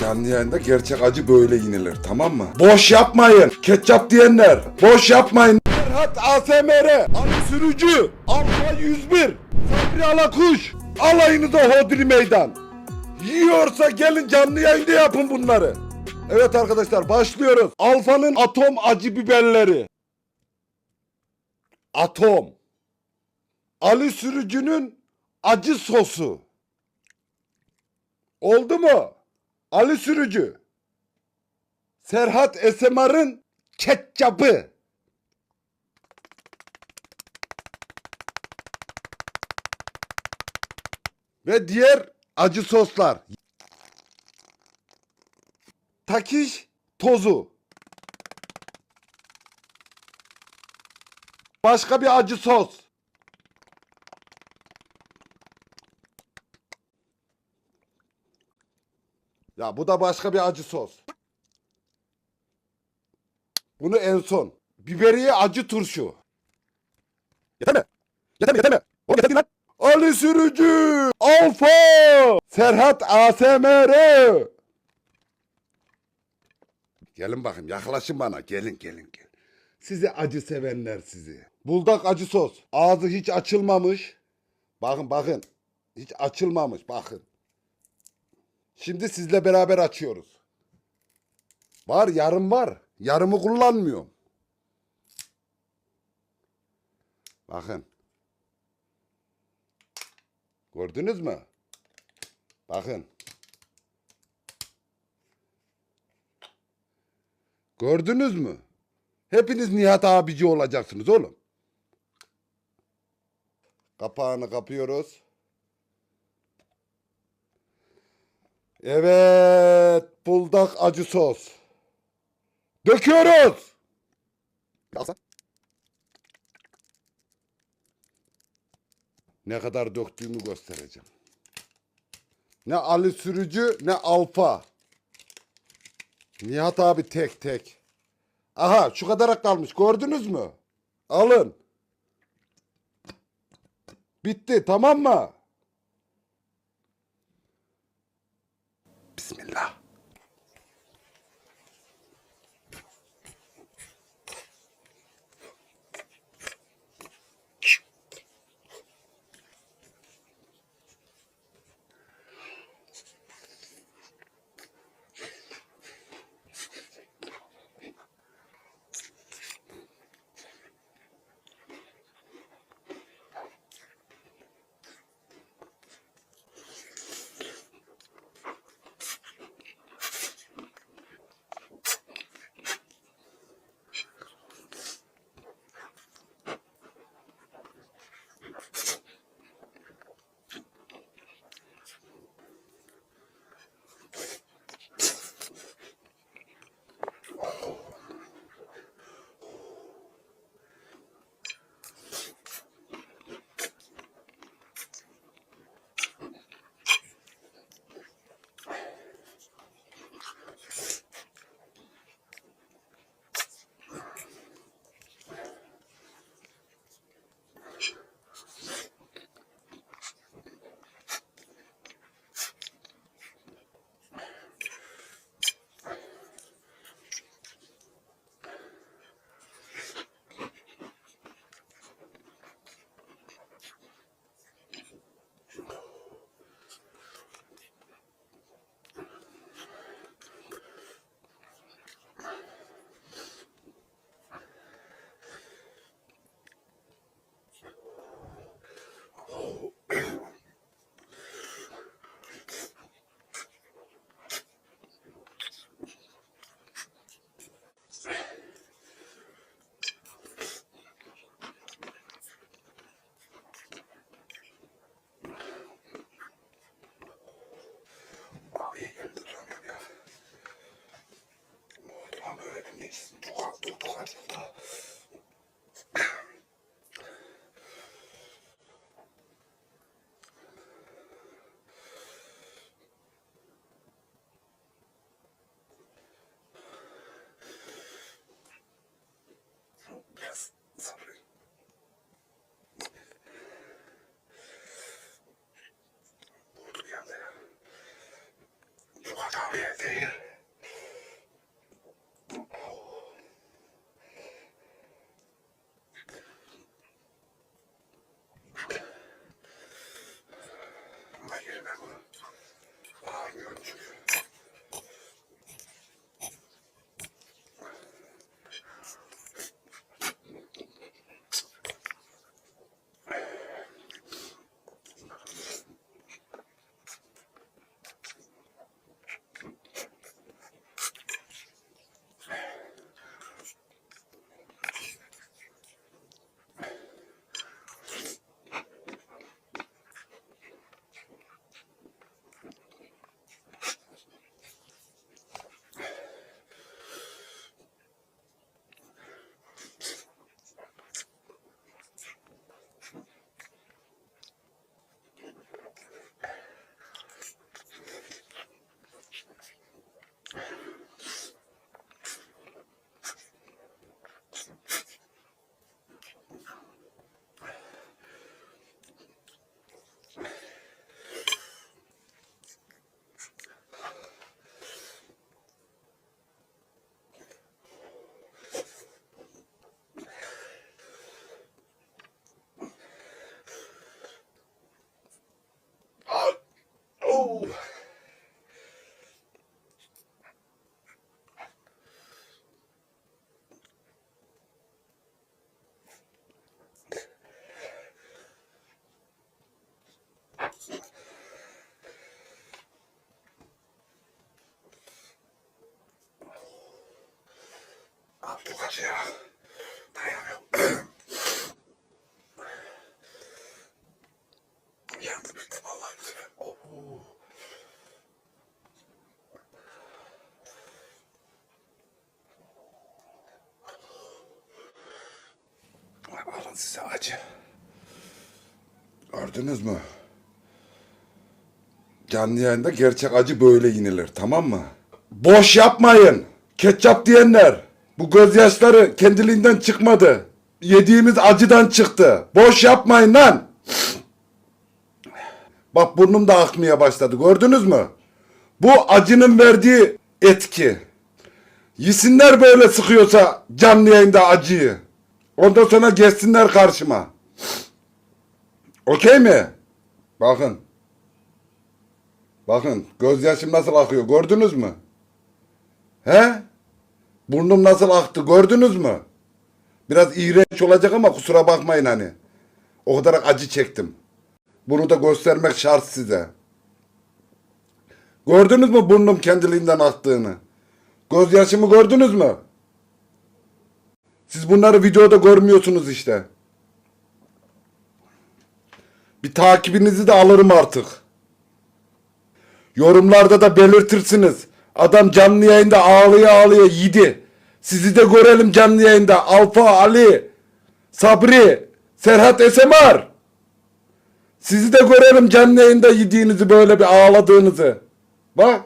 Canlı yayında gerçek acı böyle yenilir tamam mı? Boş yapmayın. Ketçap diyenler. Boş yapmayın. Serhat ASMR. Ali Sürücü. Alfa 101. Sabri Alakuş. Alayınıza hodri meydan. Yiyorsa gelin canlı yayında yapın bunları. Evet arkadaşlar başlıyoruz. Alfa'nın atom acı biberleri. Atom. Ali Sürücü'nün acı sosu. Oldu mu? Ali Sürücü. Serhat Esemar'ın ketçabı. Ve diğer acı soslar. Takiş tozu. Başka bir acı sos. Ya bu da başka bir acı sos. Bunu en son. Biberiye acı turşu. Yeter mi? Yeter mi? Yeter mi? Oğlum yeter lan. Ali Sürücü. Alfa. Serhat ASMR. Gelin bakayım yaklaşın bana. Gelin gelin gelin. Sizi acı sevenler sizi. Buldak acı sos. Ağzı hiç açılmamış. Bakın bakın. Hiç açılmamış bakın. Şimdi sizle beraber açıyoruz. Var yarım var. Yarımı kullanmıyorum. Bakın. Gördünüz mü? Bakın. Gördünüz mü? Hepiniz Nihat abici olacaksınız oğlum. Kapağını kapıyoruz. Evet, buldak acı sos. Döküyoruz. Kalsa. Ne kadar döktüğümü göstereceğim. Ne Ali Sürücü ne Alfa. Nihat abi tek tek. Aha şu kadar kalmış gördünüz mü? Alın. Bitti tamam mı? 누가 누가 된다. Size acı. Gördünüz mü? Canlı yayında gerçek acı böyle yenilir tamam mı? Boş yapmayın. Ketçap diyenler. Bu gözyaşları kendiliğinden çıkmadı. Yediğimiz acıdan çıktı. Boş yapmayın lan. Bak burnum da akmaya başladı. Gördünüz mü? Bu acının verdiği etki. Yesinler böyle sıkıyorsa canlı yayında acıyı. Ondan sonra geçsinler karşıma. Okey mi? Bakın. Bakın gözyaşım nasıl akıyor gördünüz mü? He? Burnum nasıl aktı gördünüz mü? Biraz iğrenç olacak ama kusura bakmayın hani. O kadar acı çektim. Bunu da göstermek şart size. Gördünüz mü burnum kendiliğinden aktığını? Gözyaşımı gördünüz mü? Siz bunları videoda görmüyorsunuz işte. Bir takibinizi de alırım artık. Yorumlarda da belirtirsiniz. Adam canlı yayında ağlaya ağlaya yedi. Sizi de görelim canlı yayında. Alfa, Ali, Sabri, Serhat Esemar. Sizi de görelim canlı yayında yediğinizi böyle bir ağladığınızı. Bak.